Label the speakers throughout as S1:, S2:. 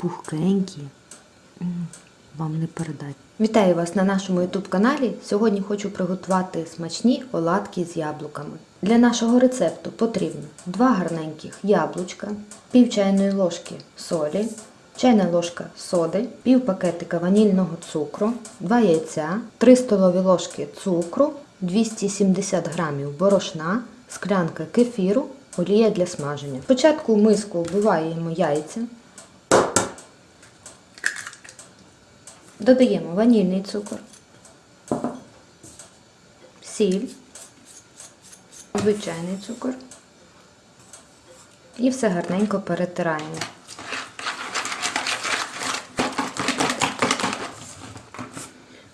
S1: пухкенькі. Вам не передати.
S2: Вітаю вас на нашому YouTube каналі. Сьогодні хочу приготувати смачні оладки з яблуками. Для нашого рецепту потрібно 2 гарненьких яблучка, пів чайної ложки солі, чайна ложка соди, пів пакетика ванільного цукру, 2 яйця, 3 столові ложки цукру, 270 грамів борошна, склянка кефіру, олія для смаження. Спочатку в миску вбиваємо яйця. Додаємо ванільний цукор, сіль, звичайний цукор і все гарненько перетираємо.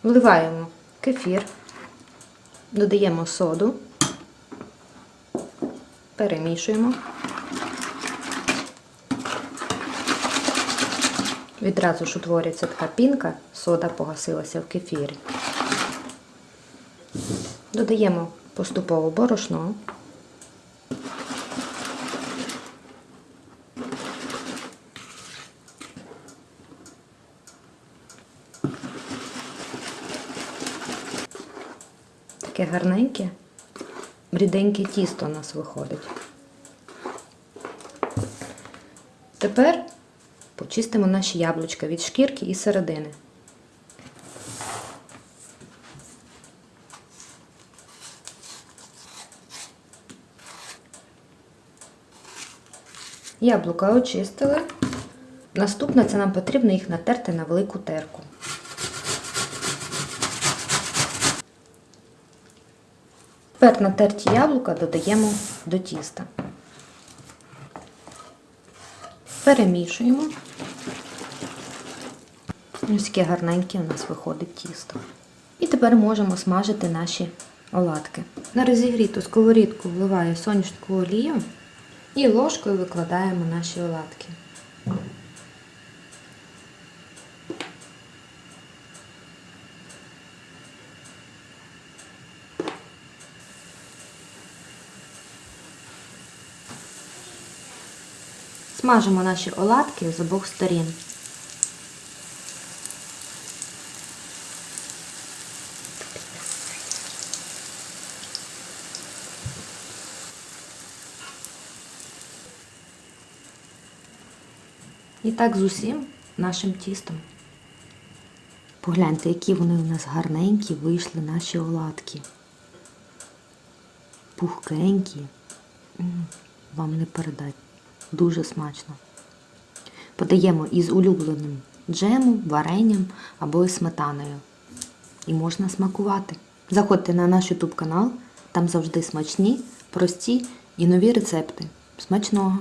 S2: Вливаємо кефір, додаємо соду, перемішуємо. Відразу ж утворюється така пінка, сода погасилася в кефірі. Додаємо поступово борошно. Таке гарненьке, ріденьке тісто у нас виходить. Тепер почистимо наші яблучка від шкірки і середини. Яблука очистили. Наступне це нам потрібно їх натерти на велику терку. Тепер натерті яблука додаємо до тіста. Перемішуємо. Ось таке гарненьке у нас виходить тісто. І тепер можемо смажити наші оладки. На розігріту сковорідку вливаю сонячну олію і ложкою викладаємо наші оладки. Смажимо наші оладки з обох сторін. І так з усім нашим тістом.
S1: Погляньте, які вони у нас гарненькі вийшли наші оладки. Пухкенькі. Вам не передати. Дуже смачно. Подаємо із улюбленим джемом, варенням або сметаною. І можна смакувати. Заходьте на наш YouTube канал, там завжди смачні, прості і нові рецепти. Смачного!